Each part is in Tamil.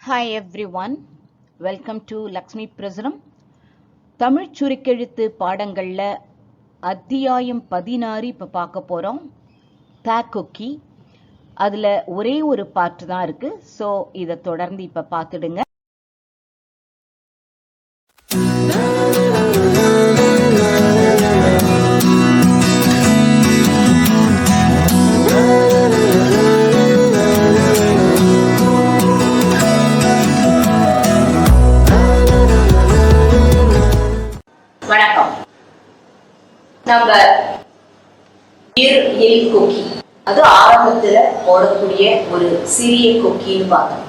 Hi everyone welcome to Lakshmi Prasuram Tamil சுருக்கெழுத்து பாடங்களில் அத்தியாயம் பதினாறு இப்போ பார்க்க போகிறோம் தாக்கொக்கி அதில் ஒரே ஒரு பாட்டு தான் இருக்குது ஸோ இதை தொடர்ந்து இப்போ பார்த்துடுங்க. ஆரம்பத்துல போடக்கூடிய ஒரு சிறிய கொக்கின்னு பார்த்தோம்.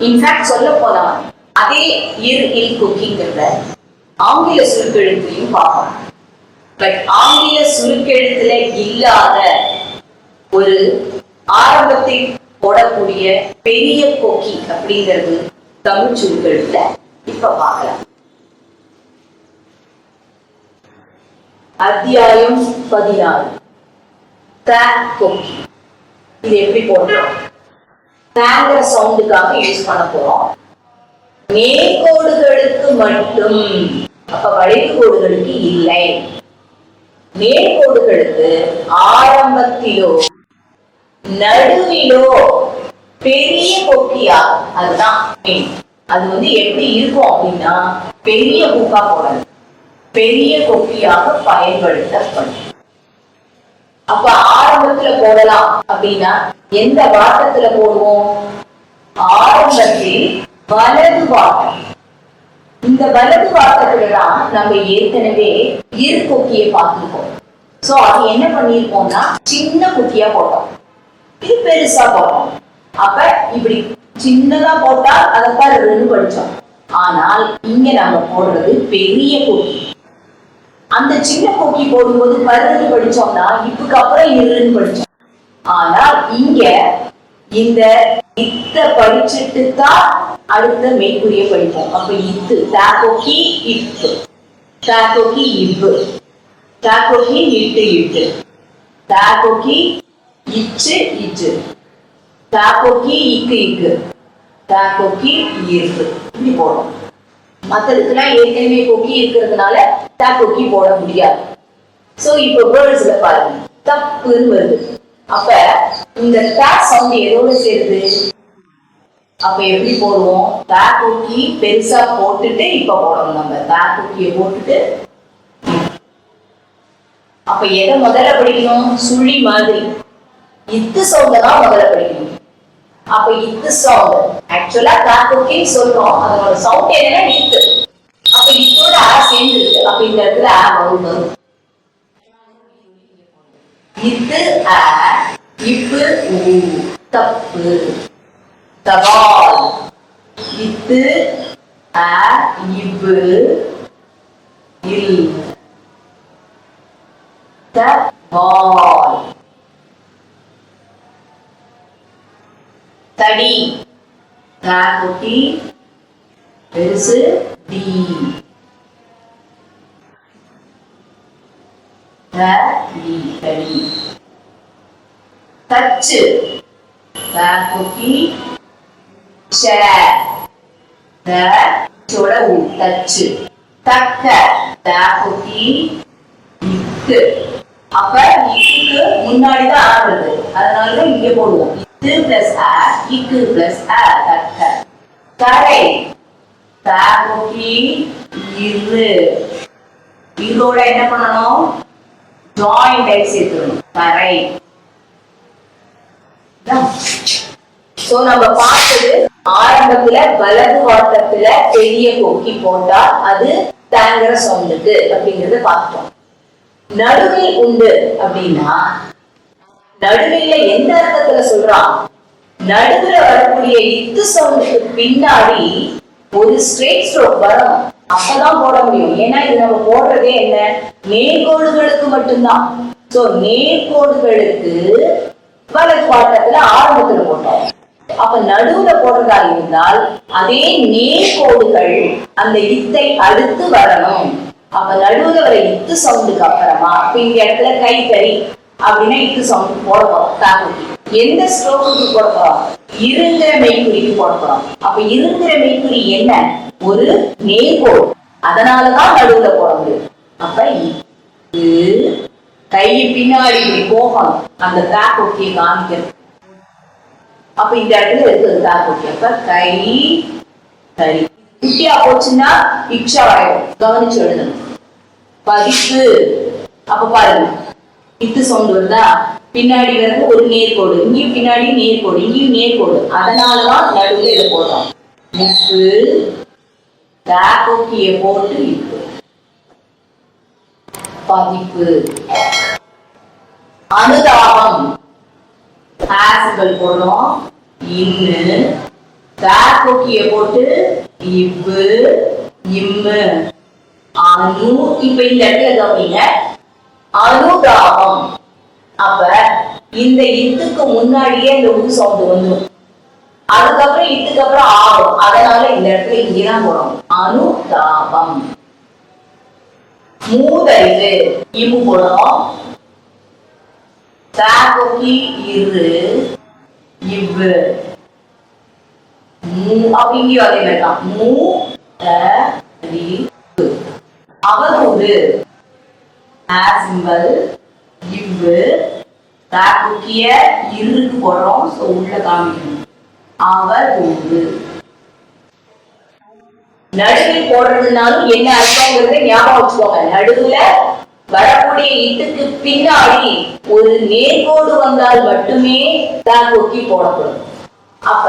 இன்ஃபேக்ட் சொல்ல போனா அதே இர் இல் குக்கிங்கிறத ஆங்கில சுருக்கெழுத்துலையும் பார்ப்போம். பட் ஆங்கில சுருக்கெழுத்துல இல்லாத ஒரு ஆரம்பத்தை போடக்கூடிய பெரிய கொக்கி அப்படிங்கிறது தமிழ் சுருக்கெழுத்துல இப்ப பார்க்கலாம். அத்தியாயம் பதினாறு. த கொக்கி. இது எப்படி போடுறோம் தேங்கிற சவுண்டுக்காக யூஸ் பண்ண போறோம். நேர்கோடுகளுக்கு மட்டும் அப்ப வளைவு கோடுகளுக்கு இல்லை. நேர்கோடுகளுக்கு ஆரம்பத்திலோ நடுவிலோ பெரிய கொக்கியா அதுதான் அது வந்து எப்படி இருக்கும் அப்படின்னா பெரிய பூக்கா போடணும். பெரிய கொக்கியாக பயன்படுத்தப்படும். அப்ப ஆரம்பத்துல போடலாம் அப்படின்னா எந்த வாட்டத்துல போடுவோம்? ஆரம்பத்தில் வலது வாட்டம் இந்த வலது வாட்டத்துல தான் நம்ம ஏற்கனவே இரு கொக்கியை பார்த்திருக்கோம். சோ அது என்ன பண்ணிருக்கோம்னா சின்ன குட்டியா போட்டோம். இது பெருசா போட்டோம். அப்ப இப்படி சின்னதா போட்டா அதைத்தான் ரெண்டு படிச்சோம். ஆனால் இங்க நம்ம போடுறது பெரிய குட்டி அந்த சின்ன போக்கி போடும்போது பருன்னு படிச்சோம்னா இப்புக்கு அப்புறம் இருன்னு படிச்சோம். ஆனால் இங்க இந்த இத்த படிச்சுட்டு தான் அடுத்த மெய்க்குரிய படிப்போம். அப்ப இத்து தாக்கோக்கி இப்பு தாக்கோக்கி இப்பு தாக்கோக்கி இட்டு இட்டு. தாக்கோக்கி இச்சு இச்சு. தாக்கோக்கி இக்கு இக்கு. தாக்கோக்கி இருக்கு இப்படி போடும் மற்றதுக்குலாம் ஏற்கனவே கொக்கி இருக்கிறதுனால தா கொக்கி போட முடியாது. சோ இப்போ வேர்ட்ஸ்ல பாருங்க. தப்புன்னு வருது. அப்ப இந்த தா சவுண்ட் எதோட சேருது? அப்ப எப்படி போடுவோம்? தா கொக்கி பெருசா போட்டுட்டு இப்ப போடணும் நம்ம. தா கொக்கிய போட்டுட்டு. அப்ப எதை முதல்ல படிக்கணும்? சுழி மாதிரி. இத்து சவுண்ட தான் முதல்ல படிக்கணும். அப்ப இத்து சவுண்ட் ஆக்சுவலா காக்கோக்கின்னு சொல்றோம். அதனோட சவுண்ட் என்னன்னா இத்து அப்ப இத்தோட ஆ சேர்ந்து இருக்கு. அப்ப இந்த இடத்துல ஆ வரும் வரும். இத்து ஆ இப்பு ஊ தப்பு. தபால் இத்து ஆ இப்பு இல். தபால் தடி. தா குட்டி பெருசு டி. தடி. தச்சு. தா குட்டி த உ தச்சு. தக்க. தா குட்டி இக்கு. அப்ப இக்கு முன்னாடி தான் ஆடுறது அதனாலதான் இங்க போடுவோம். இது பிளஸ் ஆ இக்கு பிளஸ் ஆ தக்க கரை தாக்கி இரு. இதோட என்ன பண்ணணும்? ஜாயிண்ட் ஐ சேர்த்துணும் கரை சோ நம்ம பார்த்தது ஆரம்பத்துல வலது வாட்டத்துல பெரிய கொக்கி போட்டா அது தாங்கிற சவுண்டுக்கு அப்படிங்கறத பார்த்தோம் நடுவில் உண்டு அப்படின்னா நடுவில் எந்த அர்த்தத்துல சொல்றான்? நடுவுல வரக்கூடிய இத்து சவுண்டுக்கு பின்னாடி ஒரு ஸ்ட்ரெயிட் ஸ்ட்ரோக் வரும். அப்பதான் போட முடியும். ஏன்னா இது நம்ம போடுறதே என்ன? நேர்கோடுகளுக்கு மட்டும்தான். சோ நேர்கோடுகளுக்கு வலது பாட்டத்துல ஆரம்பத்துல போட்டோம். அப்ப நடுவுல போடுறதா இருந்தால் அதே நேர்கோடுகள் அந்த இத்தை அடுத்து வரணும். அப்ப நடுவுல வர இத்து சவுண்டுக்கு அப்புறமா இப்ப இந்த இடத்துல கை கறி அப்படின்னா இத்து சவுண்ட் போட போறோம் தாக்குட்டி எந்த ஸ்ட்ரோக்குக்கு போட போறோம்? இருங்கிற மெய்க்குறிக்கு போட போறோம். அப்ப இருங்கிற மெய்க்குறி என்ன? ஒரு நேர்கோடு அதனாலதான் நடுவுல போட முடியும். அப்ப கை பின்னாடி இப்படி போகணும். அந்த பேக் ஒட்டியை காமிக்கிறது அப்ப இந்த இடத்துல இருக்குது பேக் ஒட்டி அப்ப கை கை. குட்டியா போச்சுன்னா இக்ஷா வரையும் கவனிச்சு எழுதணும். பதிப்பு. அப்ப பாருங்க. இத்து சவுண்ட் வருதா? பின்னாடி வந்து ஒரு நேர்கோடு இங்கேயும் பின்னாடி நேர்கோடு இங்கேயும் நேர்கோடு அதனாலதான் நடுவுல இதை போடுறோம் முப்பு பேக்கோக்கிய போட்டு இப்பு பதிப்பு. அனுதாபம். ஆசிபல் போடுறோம். இன்னு. பேக்கோக்கிய போட்டு இப்பு இம்மு. அனு. இப்ப இந்த இடத்துல கவனிங்க. அனுதாபம். அப்ப இந்த இத்துக்கு முன்னாடியே இந்த ஊ சவுண்ட் வந்துடும் அதுக்கப்புறம் இதுக்கு அப்புறம் ஆகும். அதனால இந்த இடத்துல இங்கதான் போறோம். அனுதாபம். மூதறிவு. இம்மு போடணும். தாக்கி இரு. இவ்வு. மூ அப்படி இங்கேயும் அதே மாதிரி தான் மூ த ரி அவதூறு. சிம்பல் இவ்வு தாக்குக்கிய இருக்கு போறோம் ஸோ உள்ள காமிக்கணும். அவர் உண்டு நடுவில் போடுறதுனாலும் என்ன அர்த்தங்கிறத ஞாபகம் வச்சுக்கோங்க. நடுவுல வரக்கூடிய இட்டுக்கு பின்னாடி ஒரு நேர்கோடு வந்தால் மட்டுமே தாக்கோக்கி போடப்படும். அப்ப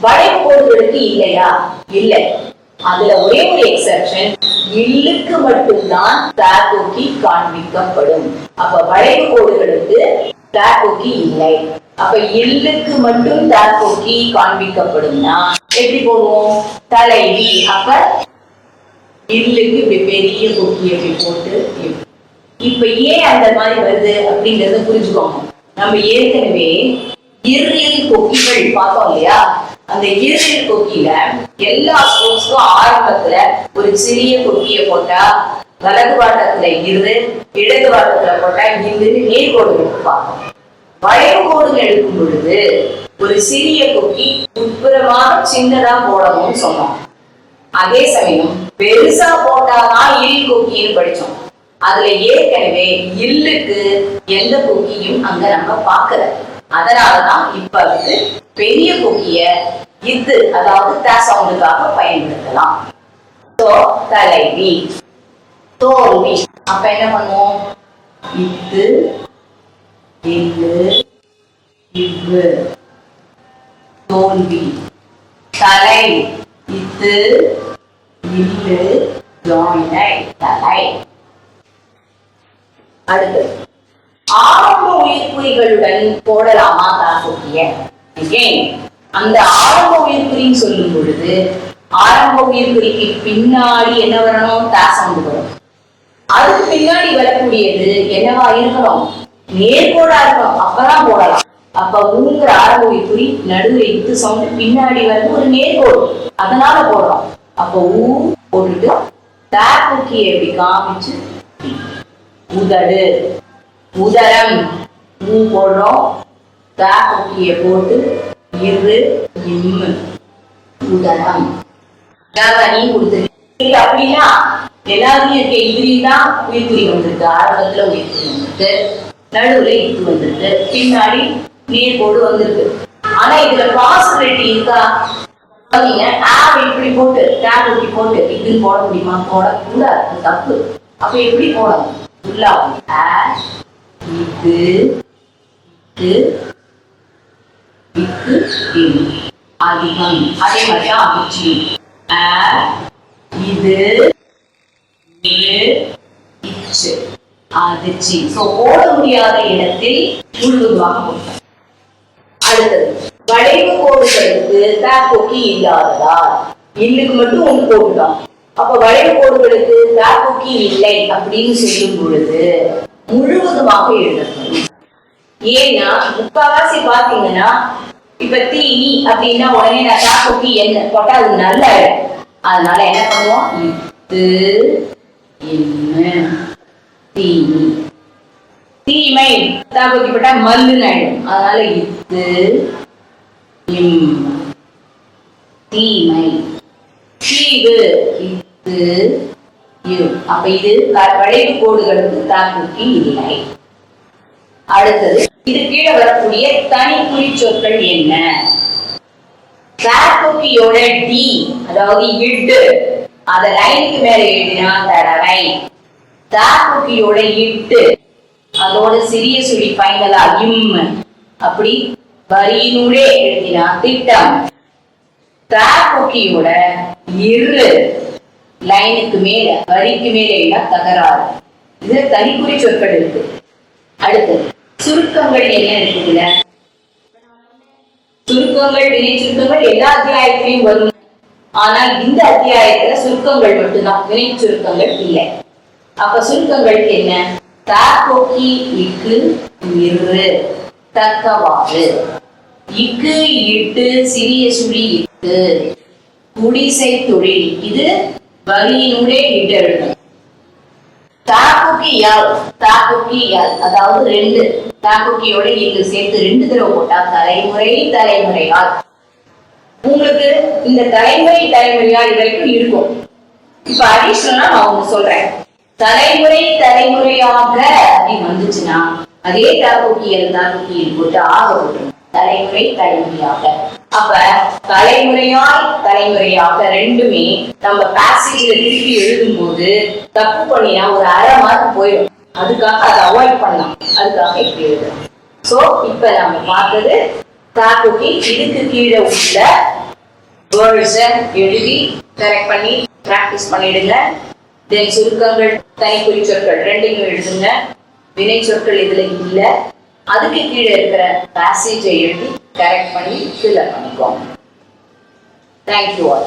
வளைவு கோடுகளுக்கு இல்லையா? இல்லை. அதுல ஒரே ஒரு எக்ஸெப்ஷன் இல்லுக்கு மட்டும்தான் தாக்கோக்கி காண்பிக்கப்படும். அப்ப வளைவு கோடுகளுக்கு தாக்கோக்கி இல்லை. அப்ப இல்லுக்கு மட்டும் தாக்கோக்கி காண்பிக்கப்படும்னா எப்படி போடுவோம்? தலைவி. அப்ப இல்லுக்கு இப்படி பெரிய கொக்கி அப்படி போட்டு இப்ப ஏன் அந்த மாதிரி வருது அப்படிங்கறத புரிஞ்சுக்கோங்க. நம்ம ஏற்கனவே இருளியல் கொக்கிகள் பார்த்தோம் இல்லையா? அந்த இருளியல் கொக்கியில எல்லா ஸ்போர்ட்ஸ்க்கும் ஆரம்பத்துல ஒரு சிறிய கொக்கிய போட்டா வலது வாட்டத்துல இருந்து இடது வாட்டத்துல போட்டா இரு நேர்கோடுகளுக்கு எடுப்பாங்க. வளைவு கோடுகள் எடுக்கும் பொழுது ஒரு சிறிய கொக்கி உட்புறமாக சின்னதா போடணும்னு சொன்னோம். அதே சமயம் பெருசா போட்டாதான் இல் கொக்கின்னு படிச்சோம். அதுல ஏற்கனவே இல்லுக்கு எந்த கொக்கியும் அங்க நம்ம பார்க்கல. அதனாலதான் இப்ப வந்து பெரிய கொக்கிய இது அதாவது த சவுண்டுக்காக பயன்படுத்தலாம். தோ தலைவி தோல்வி அப்ப என்ன பண்ணுவோம்? இத்து இது இவ்வு தோல்வி தலை இத்து இல்லு ஜாயினை தலை. அடுத்து ஆரம்ப உயிர்க்குறிகளுடன் போடலாமா தாக்குக்கிய அந்த ஆரம்ப உயிர்க்குறின்னு சொல்லும் பொழுது ஆரம்ப உயிர்க்குறிக்கு பின்னாடி என்ன வரணும்? தாசம் வரும். அதுக்கு பின்னாடி வரக்கூடியது என்னவா இருக்கணும்? நேர்கோடா இருக்கணும். அப்பதான் போடலாம். அப்ப ஊங்கிற ஆரம்ப உயிர்க்குறி நடுவுல இத்து சவுண்ட் பின்னாடி வந்து ஒரு நேர்கோடு அதனால போடுறோம். அப்ப ஊ போட்டுட்டு தாக்குக்கிய எப்படி காமிச்சு? உதடு. உதரம். ஊ போடுறோம். தாக்குக்கிய போட்டு இரு இம்மு உதரம் நீ கொடுத்துருக்கு அப்படின்னா எல்லாருக்கும் இருக்க இதுலாம் உயிர்குறி வந்திருக்கு. ஆரம்பத்துல உயிர்குறி வந்திருக்கு. நடுவுல இத்து வந்திருக்கு. பின்னாடி நேர்கோடு வந்திருக்கு. ஆனா இதுல பாசிபிலிட்டி இருக்கா? பாத்தீங்க ஆப் இப்படி போட்டு டேப் இப்படி போட்டு இதுன்னு போட முடியுமா? போட. கூடாது தப்பு. அப்ப எப்படி போடணும்? உள்ள இது இது அதிகம் அதே மாதிரி தான் அதிர்ச்சி இது இச்சு அதிர்ச்சி சோ போட முடியாத இடத்தில் முழுவதுமாக போட்டோம் அடுத்தது வளைவு கோடுகளுக்கு தாக்கோக்கி இல்லாததால் இல்லுக்கு மட்டும் ஒன்று போட்டுதான் அப்ப வளைவு கோடுகளுக்கு தாக்கோக்கி இல்லை அப்படின்னு சொல்லும் பொழுது முழுவதுமாக எழுதப்படும் ஏன்னா முக்காவாசி பாத்தீங்கன்னா இப்ப தீ அப்படின்னா உடனே நான் தாக்கோக்கி என்ன போட்டா அது நல்ல அதனால என்ன பண்ணுவோம்? இத்து என்ன தீனி. தீமை தாக்கோக்கி போட்டா மல்லுன்னு ஆயிடும் அதனால இத்து இம் தீமை. தீவு இது அப்ப இது க- வளைவு கோடுகளுக்கு தாக்குக்கு இல்லை. அடுத்தது இது கீழே வரக்கூடிய தனி குறிச்சொற்கள் என்ன? டி அதாவது இட்டு அத லைனுக்கு மேல எழுதினா தடவை. தாக்குக்கியோட இட்டு அதோட சிறிய சுழி பைனலா இம். அப்படி வரியினுடைய எழுதினா திட்டம். தாக்குக்கியோட இரு லைனுக்கு மேல வரிக்கு மேல எழுதினா தகராறு. இது தனிக்குறி சொற்கள் இருக்கு. அடுத்தது. சுருக்கங்கள் என்ன இருக்குதுல சுருக்கங்கள் வினை சுருக்கங்கள் எல்லா அத்தியாயத்திலையும் வரும். ஆனால் இந்த அத்தியாயத்துல சுருக்கங்கள் மட்டும்தான். வினை சுருக்கங்கள் இல்லை. அப்ப சுருக்கங்கள் என்ன? தாக்கோக்கி இக்கு இரு தக்கவாறு. இக்கு இட்டு சிறிய சுழி இட்டு. குடிசை தொழில். இது வரியினுடைய இட்டு எழுதணும் தாக்குக்கி யாழ் அதாவது ரெண்டு தாக்குக்கியோட இங்கு சேர்த்து ரெண்டு தடவை போட்டா தலைமுறை தலைமுறையால். உங்களுக்கு இந்த தலைமுறை தலைமுறையால் இது வரைக்கும் இருக்கும். இப்ப அடிஷனலா நான் ஒண்ணு சொல்றேன். தலைமுறை தலைமுறையாக அப்படின்னு வந்துச்சுன்னா அதே தாக்குக்கியல் தாக்குக்கியல் போட்டு ஆக போட்டுரும். தலைமுறை தலைமுறையாக. அப்ப தலைமுறையாய் தலைமுறையாக ரெண்டுமே நம்ம பேசேஜ்ல திருப்பி எழுதும் போது தப்பு பண்ணினா ஒரு அரை மார்க் போயிடும். அதுக்காக அதை அவாய்ட் பண்ணலாம். அதுக்காக இப்படி எழுதணும் சோ இப்ப நம்ம பார்த்தது தாக்குக்கி இதுக்கு கீழே உள்ள வேர்ட்ஸை எழுதி கரெக்ட் பண்ணி பிராக்டிஸ் பண்ணிடுங்க. தென் சுருக்கங்கள் தனி சொற்கள் ரெண்டையும் எழுதுங்க. வினை சொற்கள் இதுல இல்லை. அதுக்கு கீழே இருக்கிற பேசேஜை எழுதி கரெக்ட் பண்ணி ஃபில் பண்ணிக்கோங்க. Thank you all